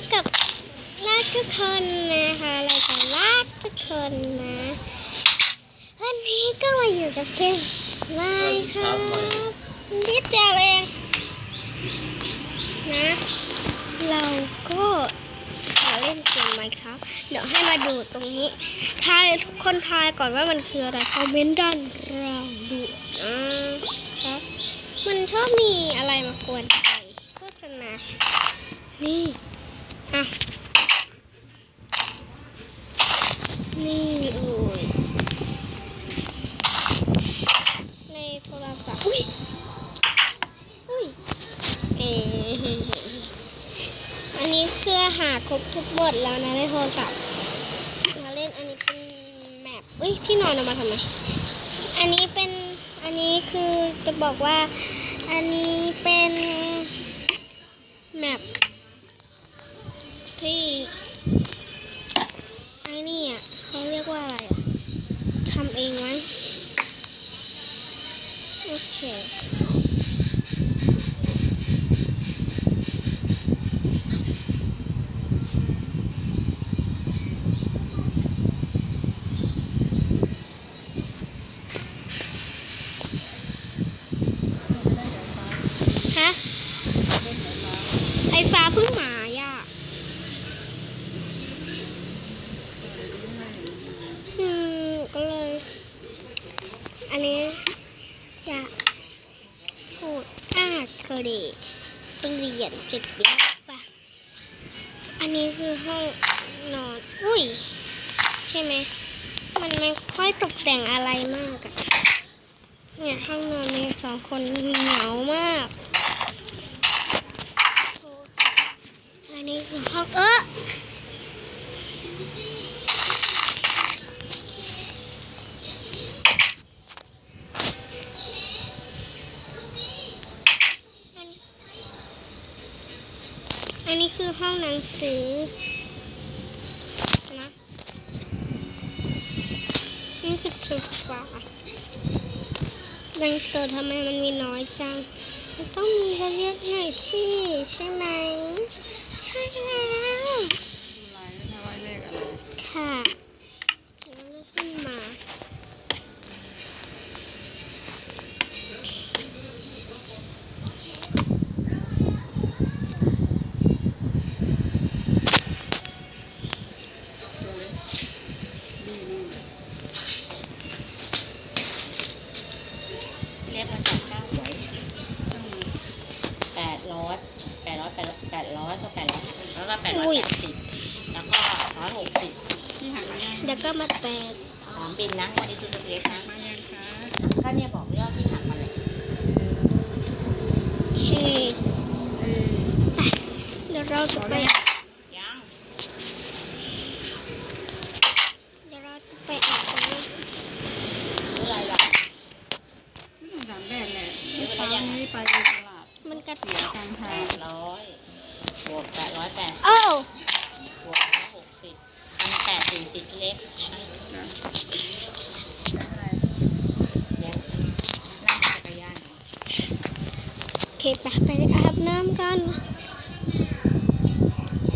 บกับลากทุกคนนะคะเราจะลากทุกคนนะวันนี้ก็มาอยู่กับเกมไม้ครับนิดเดียวเองนะเราก็ขอเล่นเกมไหมครับ เดี๋ยวให้มาดูตรงนี้ทายทุกคนทายก่อนว่ามันคืออะไรคอมเมนต์ด้านเราดูนะครับ มันชอบมีอะไรมากวนใจโฆษณานี่ นี่โอ้ยในโทรศัพท์อุ้ยอุ้ยเออันนี้คือหาครบทุกบทแล้วนะในโทรศัพท์มาเล่นอันนี้เป็นแมปอุ้ยที่นอนเอามาทำไมอันนี้เป็นอันนี้คือจะบอกว่าอันนี้เป็นแมป ที่ไอ้นี่อะเขาเรียกว่าอะไรอะทำเองไหมโอเคฮะไฟฟ้าเพิ่งมาย่าอืมก็เลย อันนี้จะพูด อ่าเคยดีเพิ่งเรียนเจ็ดเดือนป่ะ อันนี้คือห้องนอน อุ้ย ใช่ไหม มันไม่ค่อยตกแต่งอะไรมากอะเนี่ยห้องนอนมีสองคนเหงามาก อันนี้คือห้องเอออั ห้องหนังสือนะนี่คือโซฟาหนังสือทำไมมันมีน้อยจัง มันต้องมีเยอะๆหน่อยสิ ใช่ไหม ใช่แล้ว ลายนะว่าเลขอะไร ค่ะแล้วก็ขึ้นมา เรียกมาจากเก้าหวยแปด ร้อยแปดร้อยแปดแปดร้อยก็แปดร้อยแล้วก็แปดร้อยแปดสิบแล้วก็ร้อยหกสิบที่หักมายังเดี๋ยวก็มาแตกสามบินนะวันนี้ซื้อตัวเล็กนะมายังคะก็เนี่ยบอกยอดที่หักมาเลยโอเคเอ้ยเดี๋ยวเราจะไปยังเดี๋ยวเราจะไปอาบน้ซื้ออะไรล่ะชื่อสามแบบแหละเมื่อเช้านี้ไปตลาดำ มันกระเสียกลางแปทางดร้อยบวกแปดร้อยแปดสิบโอ้บวกร้อยหกสิบพันแปดสี่สิบเล็กนะจ้ะอะไรเดี๋ยวนั่งจักรยาน โอเคไปไปอาบน้ำกัน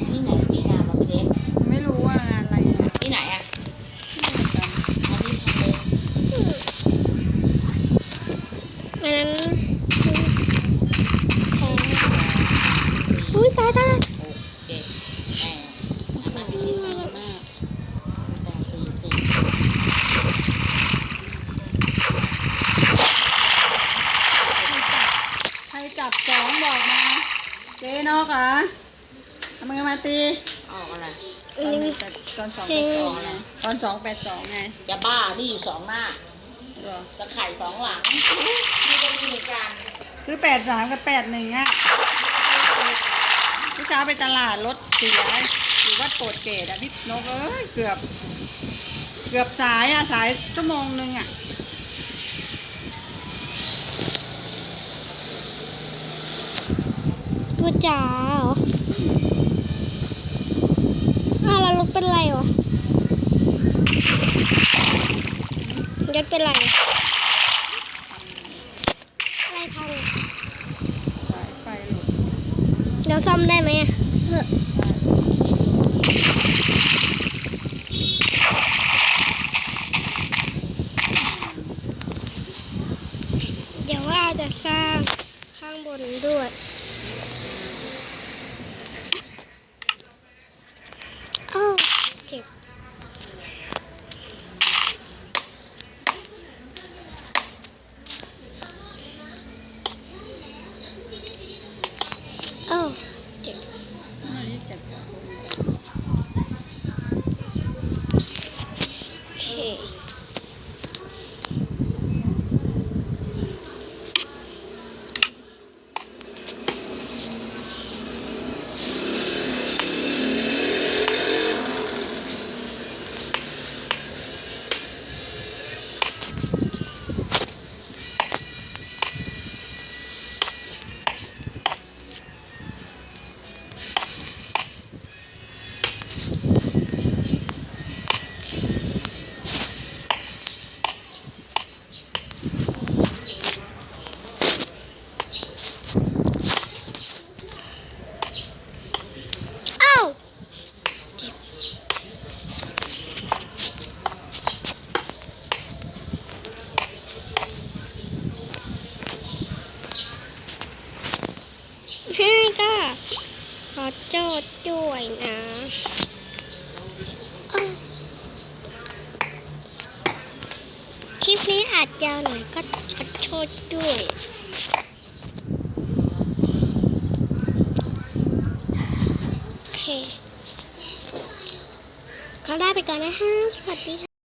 ที่ไหนพี่งานมาเล็ก ไม่รู้ว่างานอะไรนะ ที่ไหนอะ ไม่เหมือนกัน อันนี้ทำเอง อันนั้นของอุ้ยตายตาย หกเจ็ดแปด มันมีที่ดีมาก แปดสี่สิบ ใครจับสองบอกมาเจ๊นอกเหรอ ทำไมมาตีออกอะไรตอนหนึ่งแปดตอนสองแปดสองไงตอนสองแปดสองไงจะบ้านี่อยู่สองหน้า เหรอจะไข่สองหลังนี่ก็มีเหมือนกันซื้อแปดสามกับแปดหนึ่งอะเมื่อเช้าไปตลาดรถเสียอยู่วัดโปรดเกตอะพี่นกเอ้ยเกือบ เกือบสายอะสายชั่วโมงหนึ่งอะตัวจ๋าเหรออ้าวแล้วรถ เป็นไรวะรถเป็นไรอะไรพังสายไฟหลุดแล้วซ่อมได้ไหมอะเออได้เดี๋ยวว่าจะสร้างข้างบนด้วย โอ้ เอาจยาวหน่อยก็ขอโทษด้วยโอเคก็ได้ไปก่อนนะฮะสวัสดีค่ะ